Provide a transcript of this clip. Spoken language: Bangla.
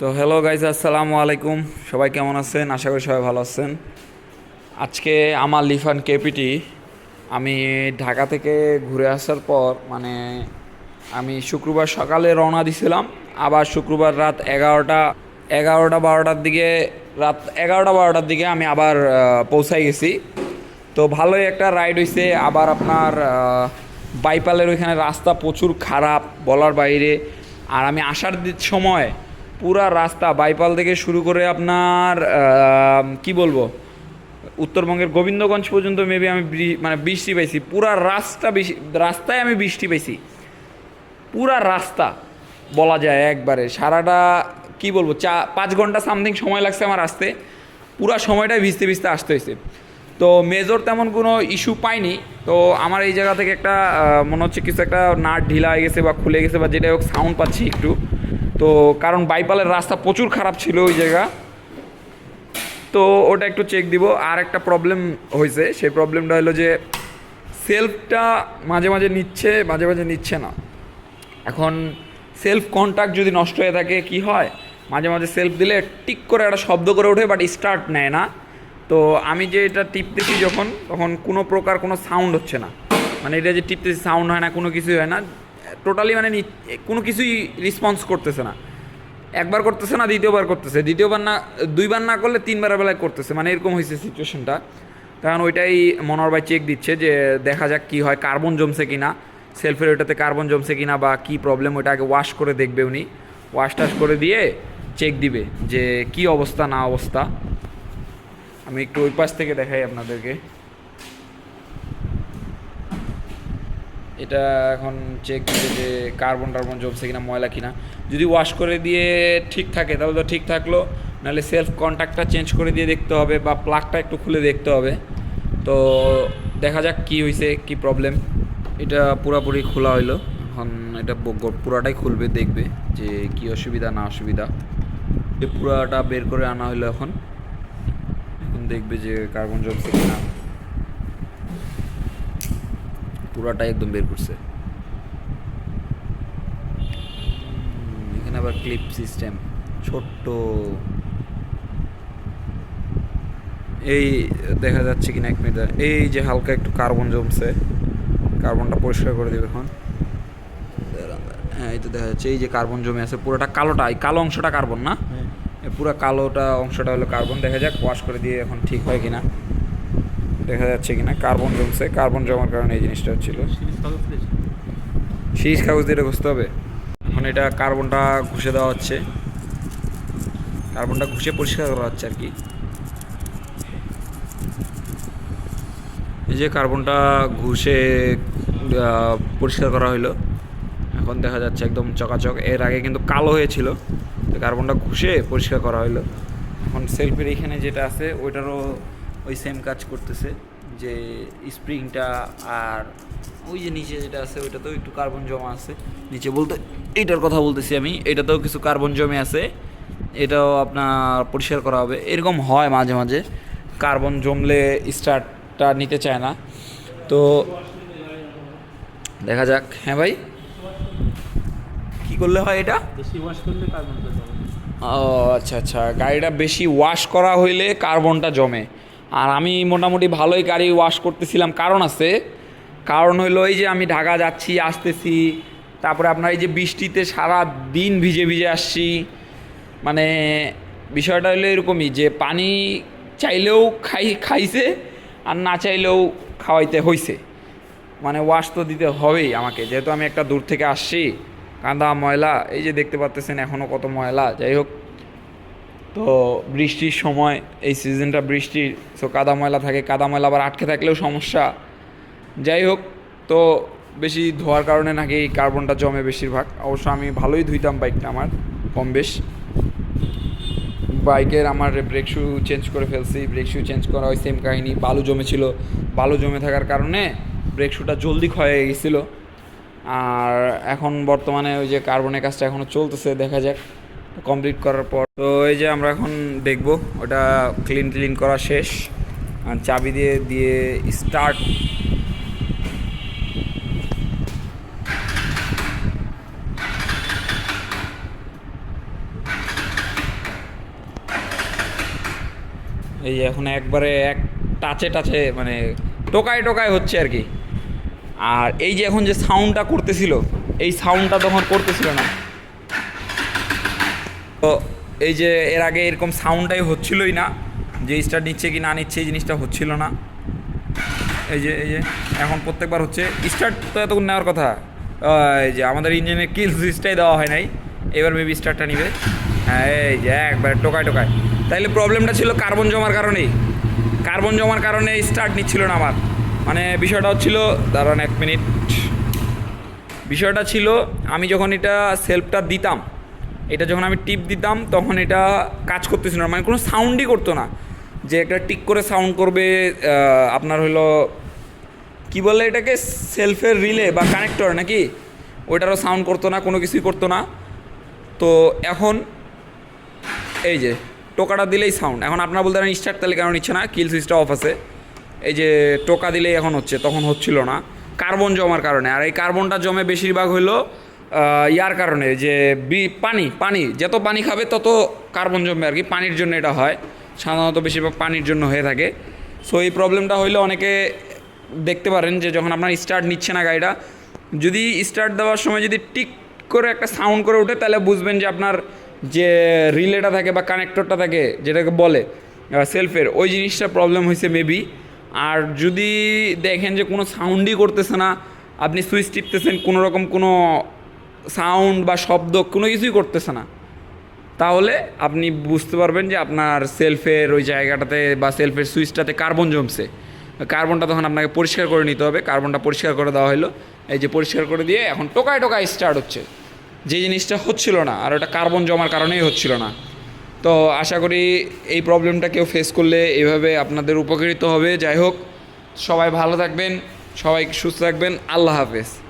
তো হ্যালো গাইজ আসসালামু আলাইকুম। সবাই কেমন আছেন? আশা করি সবাই ভালো আছেন। আজকে আমার লিফান কেপিটি, আমি ঢাকা থেকে ঘুরে আসার পর মানে আমি শুক্রবার সকালে রওনা দিছিলাম। আবার শুক্রবার রাত এগারোটা এগারোটা বারোটার দিকে, রাত এগারোটা বারোটার দিকে আমি আবার পৌঁছাই গেছি। তো ভালোই একটা রাইড হয়েছে আবার আপনার বাইপালের ওইখানে রাস্তা প্রচুর খারাপ বলার বাইরে। আর আমি আসার সময় পুরা রাস্তা, বাইপাল থেকে শুরু করে আপনার কি বলব, উত্তরবঙ্গের গোবিন্দগঞ্জ পর্যন্ত মেবি আমি মানে বৃষ্টি পাইছি। পুরা রাস্তা রাস্তায় আমি বৃষ্টি পাইছি। পুরা রাস্তা, বলা যায় একবারে। সারাটা, কি বলব, চা, পাঁচ ঘণ্টা সামথিং সময় লাগছে আমার আসতে। পুরা সময়টাই ভিজতে ভিজতে আসতে হয়েছে তো মেজর তেমন কোনো ইস্যু পাইনি। তো আমার এই জায়গা থেকে একটা মনে হচ্ছে কিছু একটা নাট ঢিলা হয়ে গেছে বা খুলে গেছে বা যেটাই হোক সাউন্ড পাচ্ছি একটু। তো কারণ বাইপালের রাস্তা প্রচুর খারাপ ছিল ওই জায়গা। তো ওটা একটু চেক দিব। আর একটা প্রবলেম হয়েছে। সেই প্রবলেমটা হলো যে সেলফটা মাঝে মাঝে নিচ্ছে, মাঝে মাঝে নিচ্ছে না। এখন সেলফ কন্ট্যাক্ট যদি নষ্ট হয়ে থাকে, কি হয়? মাঝে মাঝে সেলফ দিলে টিক করে একটা শব্দ করে ওঠে বাট স্টার্ট নেয় না। তো আমি যে এটা টিপতেছি যখন, তখন কোনো প্রকার কোনো সাউন্ড হচ্ছে না। মানে এটা যে টিপতেছি সাউন্ড হয় না, কোনো কিছুই হয় না। টোটালি মানে নি- কোনো কিছুই রেসপন্স করতেছে না। একবার করতেছে না, দ্বিতীয়বার করতেছে। দ্বিতীয়বার না, দুইবার না করলে তিনবার বেলায় করতেছে। মানে এরকম হয়েছে সিচুয়েশনটা কারণ ওইটাই মনোহর ভাই চেক দিচ্ছে যে দেখা যাক কি হয় কার্বন জমছে কি না সেলফের ওইটাতে কার্বন জমছে কিনা বা কি প্রবলেম ওইটা আগে ওয়াশ করে দেখবে উনি। ওয়াশ টাশ করে দিয়ে চেক দিবে যে কি অবস্থা, না অবস্থা। আমি একটু ওই পাশ থেকে দেখাই আপনাদেরকে। এটা এখন চেক দিবে যে কার্বন টার্বন জমছে কিনা, ময়লা কিনা। যদি ওয়াশ করে দিয়ে ঠিক থাকে, তাহলে তো ঠিক থাকল। নাহলে সেলফ কন্ট্যাক্টটা চেঞ্জ করে দিয়ে দেখতে হবে বা প্লাগটা একটু খুলে দেখতে হবে। তো দেখা যাক কি হয়েছে কি প্রবলেম এটা পুরাপুরি খোলা হইল। এখন এটা পুরাটাই খুলবে, দেখবে যে কি অসুবিধা, না অসুবিধা। পুরাটা বের করে আনা হইল এখন। এখন দেখবে যে কার্বন জমছে কিনা। পুরাটাই একদম বের করছে। এখানে আবার ক্লিপ সিস্টেম ছোট্ট। এই দেখা যাচ্ছে কিনা এক মিনিট এই যে হালকা একটু কার্বন জমছে কার্বনটা পরিষ্কার করে দেবে এখন। হ্যাঁ এই তো দেখা যাচ্ছে এই যে কার্বন জমে আছে পুরোটা কালোটা এই কালো অংশটা কার্বন না? এই পুরো কালোটা অংশটা হলো কার্বন দেখা যাক ওয়াশ করে দিয়ে এখন ঠিক হয় কিনা। দেখা যাচ্ছে কিনা, কার্বন জমছে, কার্বন জমার কারণে এই জিনিসটা হচ্ছিল। শীষ কাগজ দিয়ে ঘষতে হবে। এখন এটা কার্বনটা ঘুষে দেওয়া হচ্ছে। কার্বনটা ঘষে পরিষ্কার করা হচ্ছে আর কি। এই যে কার্বনটা ঘুষে পরিষ্কার করা হলো এখন দেখা যাচ্ছে একদম চকাচক। এর আগে কিন্তু কালো হয়েছিল। তো কার্বনটা ঘষে পরিষ্কার করা হলো এখন সেলফের এখানে যেটা আছে, ওইটারও ওই সেম কাজ করতেছে যে স্প্রিংটা আর ওই যে নিচে যেটা আছে ওইটাতেও একটু কার্বন জমা আছে। নিচে বলতে এইটার কথা বলতেছি আমি এটাতেও কিছু কার্বন জমে আছে এটাও আপনার পরিষ্কার করা হবে। এরকম হয় মাঝে মাঝে কার্বন জমলে স্টার্টটা নিতে চায় না। তো দেখা যাক হ্যাঁ ভাই? কি করলে হয় এটা? বেশি ওয়াশ করলে কার্বনটা জমে। ও আচ্ছা আচ্ছা। গাড়িটা বেশি ওয়াশ করা হইলে কার্বনটা জমে। আর আমি মোটামুটি ভালোই গাড়ি ওয়াশ করতেছিলাম। কারণ আছে, কারণ হইল এই যে আমি ঢাকা যাচ্ছি, আসতেছি, তারপরে আপনার এই যে বৃষ্টিতে সারা দিন ভিজে ভিজে আসছি। মানে বিষয়টা হলো এরকমই যে পানি চাইলেও খাই, খাইছে আর না চাইলেও খাওয়াইতে হইছে। মানে ওয়াশ তো দিতে হবেই আমাকে, যেহেতু আমি একটা দূর থেকে আসছি, কাদা ময়লা, এই যে দেখতে পাচ্তেছেন এখনও কত ময়লা, যাই হোক। তো বৃষ্টির সময়, এই সিজনটা বৃষ্টির, তো কাদা ময়লা থাকে, কাদা ময়লা আবার আটকে থাকলেও সমস্যা। যাই হোক, তো বেশি ধোয়ার কারণে নাকি কার্বনটা জমে বেশিরভাগ। অবশ্য আমি ভালোই ধুইতাম বাইকটা আমার, কম বেশ। বাইকের আমার ব্রেক শু চেঞ্জ করে ফেলছি ব্রেক শু চেঞ্জ করা ওই সেম কাহিনি। বালু জমেছিল, বালু জমে থাকার কারণে ব্রেক শুটা জলদি ক্ষয় হয়ে গেছিল। আর এখন বর্তমানে ওই যে কার্বনের কাজটা এখনও চলতেছে, দেখা যাক। কমপ্লিট করার পর। তো এই যে আমরা এখন দেখব, ওটা ক্লিন ক্লিন করা শেষ। আর চাবি দিয়ে দিয়ে স্টার্ট এই এখন একবারে এক টাচে টাচে মানে টোকায় টোকায় হচ্ছে আর কি। আর এই যে এখন যে সাউন্ডটা করতেছিল, এই সাউন্ডটা তখন করতেছিল না। তো এই যে এর আগে এরকম সাউন্ডটাই হচ্ছিলই না, যে স্টার্ট নিচ্ছে কি না নিচ্ছে এই জিনিসটা হচ্ছিল না। এই যে এই যে, এখন প্রত্যেকবার হচ্ছে স্টার্ট তো এতক্ষণ নেওয়ার কথা। এই যে আমাদের ইঞ্জিনের কিল সুইচটাই দেওয়া হয় নাই, এবার মেবি স্টার্টটা নিবে। হ্যাঁ এই যে একবার টোকায় টোকায়। তাইলে প্রবলেমটা ছিল কার্বন জমার কারণেই। কার্বন জমার কারণে স্টার্ট নিচ্ছিল না আমার। মানে বিষয়টা হচ্ছিল, দাঁড়ান এক মিনিট বিষয়টা ছিল, আমি যখন এটা সেলফটা দিতাম এটা যখন আমি টিপ দিতাম, তখন এটা কাজ করতেছিল না। মানে কোনো সাউন্ডই করতো না। যে একটা টিক করে সাউন্ড করবে আপনার হলো কি বলে এটাকে? সেলফের রিলে বা কানেক্টর নাকি? ওইটারও সাউন্ড করতো না, কোনো কিছুই করতো না। তো এখন এই যে, টোকাটা দিলেই সাউন্ড এখন আপনারা বলতে পারেন স্টার্ট তাহলে কেন নিচ্ছে না কিল সুইচটা অফ আছে। এই যে, টোকা দিলেই এখন হচ্ছে, তখন হচ্ছিল না। কার্বন জমার কারণে। আর এই কার্বনটা জমে বেশিরভাগ হলো ইয়ার কারণে যে বি, পানি পানি, যত পানি খাবে তত কার্বন জমবে আর কি, পানির জন্য এটা হয়। সাধারণত বেশিরভাগ পানির জন্য হয়ে থাকে। সো এই প্রবলেমটা হইলে অনেকে দেখতে পারেন যে যখন আপনার স্টার্ট নিচ্ছে না গাড়িটা, যদি স্টার্ট দেওয়ার সময় যদি টিক করে একটা সাউন্ড করে ওঠে, তাহলে বুঝবেন যে আপনার যে রিলেটা থাকে বা কানেক্টরটা থাকে, যেটাকে বলে সেলফের ওই জিনিসটা প্রবলেম হয়েছে মেবি আর যদি দেখেন যে কোনো সাউন্ডই করতেছে না, আপনি সুইচ টিপতেছেন, কোনো রকম কোনো সাউন্ড বা শব্দ কোনো কিছুই করতেছে না। তাহলে আপনি বুঝতে পারবেন যে আপনার সেলফের ওই জায়গাটাতে বা সেলফের সুইচটাতে কার্বন জমছে। কার্বনটা তখন আপনাকে পরিষ্কার করে নিতে হবে। কার্বনটা পরিষ্কার করে দেওয়া হলো এই যে পরিষ্কার করে দিয়ে এখন টোকায় টোকায় স্টার্ট হচ্ছে। যে জিনিসটা হচ্ছিল না, আর ওটা কার্বন জমার কারণেই হচ্ছিল না। তো আশা করি এই প্রবলেমটা কেউ ফেস করলে এভাবে আপনাদের উপকৃত হবে। যাই হোক, সবাই ভালো থাকবেন, সবাই সুস্থ থাকবেন। আল্লাহ হাফেজ।